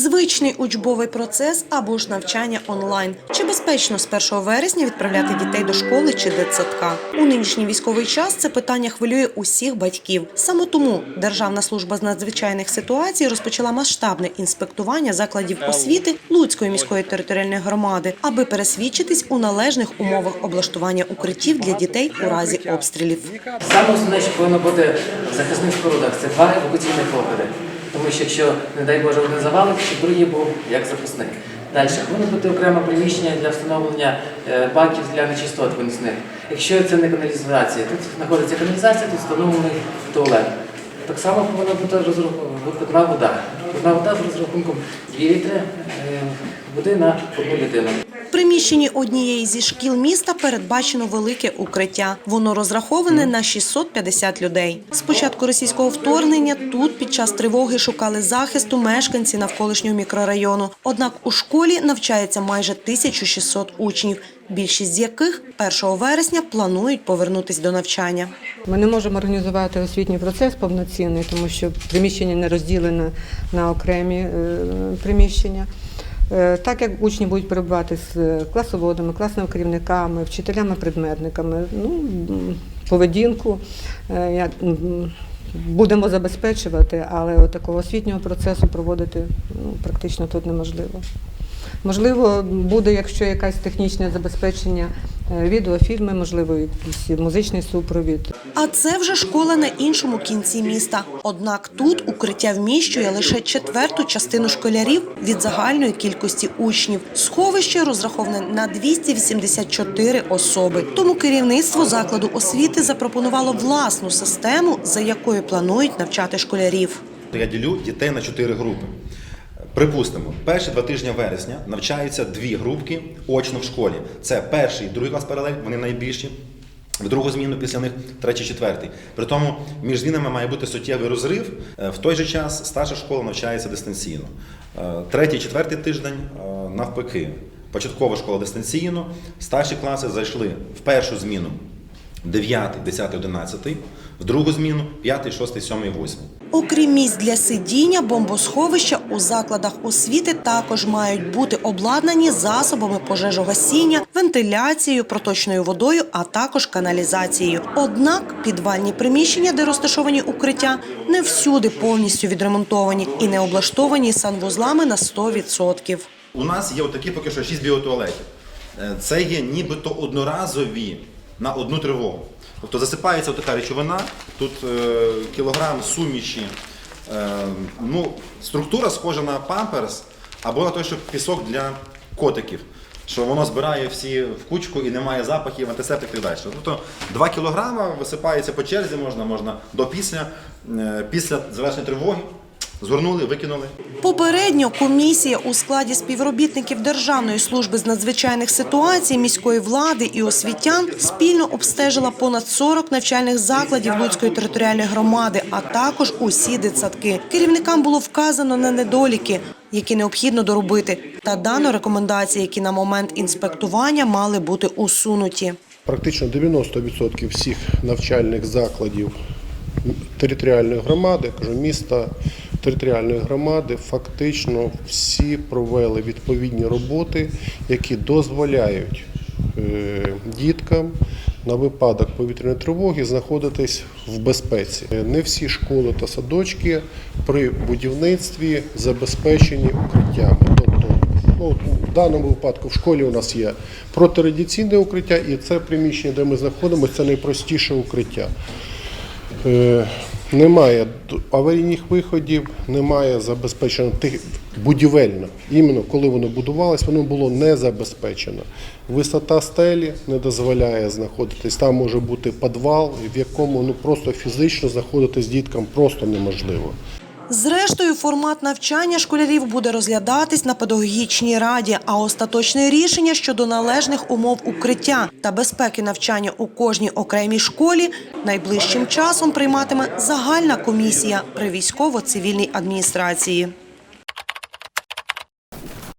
Звичний учбовий процес або ж навчання онлайн. Чи безпечно з 1 вересня відправляти дітей до школи чи дитсадка? У нинішній військовий час це питання хвилює усіх батьків. Саме тому Державна служба з надзвичайних ситуацій розпочала масштабне інспектування закладів освіти Луцької міської територіальної громади, аби пересвідчитись у належних умовах облаштування укриттів для дітей у разі обстрілів. Саме основне, що повинно бути в захисних спорудах, це два евакуаційні походи. Тому що якщо, не дай Боже, один завалить, то другий був як запасник. Далі повинно бути окреме приміщення для встановлення е, баків для нечистот виносних. Якщо це не каналізація, тут знаходиться каналізація, тут встановлений туалет. Так само повинна бути питна вода. Питна вода з розрахунком 2 літри е, води на одну людину. Приміщенні однієї зі шкіл міста передбачено велике укриття. Воно розраховане на 650 людей. З початку російського вторгнення тут під час тривоги шукали захисту мешканці навколишнього мікрорайону. Однак у школі навчається майже 1600 учнів, більшість з яких 1 вересня планують повернутись до навчання. Ми не можемо організувати освітній процес повноцінний, тому що приміщення не розділене на окремі е, приміщення. Е, Так як учні будуть перебувати з класоводами, класними керівниками, вчителями-предметниками, ну, поведінку е, будемо забезпечувати, але такого освітнього процесу проводити ну, практично тут неможливо. Можливо, буде, якщо якесь технічне забезпечення, е, відеофільми, можливо, якийсь музичний супровід. А це вже школа на іншому кінці міста. Однак тут укриття вміщує лише четверту частину школярів від загальної кількості учнів. Сховище розраховане на 284 особи. Тому керівництво закладу освіти запропонувало власну систему, за якою планують навчати школярів. Я ділю дітей на чотири групи. Припустимо, перші два тижні вересня навчаються дві групки очно в школі. Це перший і другий клас паралель, вони найбільші. В другу зміну після них третій, четвертий. При тому між змінами має бути суттєвий розрив. Е, В той же час старша школа навчається дистанційно. Е, Третій, четвертий тиждень е, навпаки. Початкова школа дистанційно, старші класи зайшли в першу зміну 9, 10, 11, в другу зміну 5, 6, 7, 8. Окрім місць для сидіння, бомбосховища у закладах освіти також мають бути обладнані засобами пожежогасіння, вентиляцією, проточною водою, а також каналізацією. Однак підвальні приміщення, де розташовані укриття, не всюди повністю відремонтовані і не облаштовані санвузлами на 100%. У нас є отакі поки що 6 біотуалетів. Е, Це є нібито одноразові на одну тривогу. Тобто засипається така речовина, тут е, кілограм суміші. Е, ну, структура схожа на памперс або на той, що пісок для котиків. Що воно збирає всі в кучку і немає запахів, антисептик і так далі. Тобто 2 кілограма висипається по черзі, можна, можна до після, е, після завершення тривоги. Згорнули, викинули. Попередньо комісія у складі співробітників Державної служби з надзвичайних ситуацій, міської влади і освітян спільно обстежила понад 40 навчальних закладів Луцької територіальної громади, а також усі дитсадки. Керівникам було вказано на недоліки, які необхідно доробити, та дано рекомендації, які на момент інспектування мали бути усунуті. Практично 90% всіх навчальних закладів територіальної громади, кажу, міста територіальної громади, фактично всі провели відповідні роботи, які дозволяють е, діткам на випадок повітряної тривоги знаходитись в безпеці. Е, Не всі школи та садочки при будівництві забезпечені укриттями. Тобто Ну, в даному випадку в школі у нас є протирадіаційне укриття, і це приміщення, де ми знаходимося, це найпростіше укриття. Немає аварійних виходів, немає забезпечено тих будівельно. Іменно коли воно будувалось, воно було не забезпечено. Висота стелі не дозволяє знаходитись. Там може бути підвал, в якому ну просто фізично знаходитись діткам просто неможливо. Зрештою, формат навчання школярів буде розглядатись на педагогічній раді, а остаточне рішення щодо належних умов укриття та безпеки навчання у кожній окремій школі найближчим часом прийматиме загальна комісія при військово-цивільній адміністрації.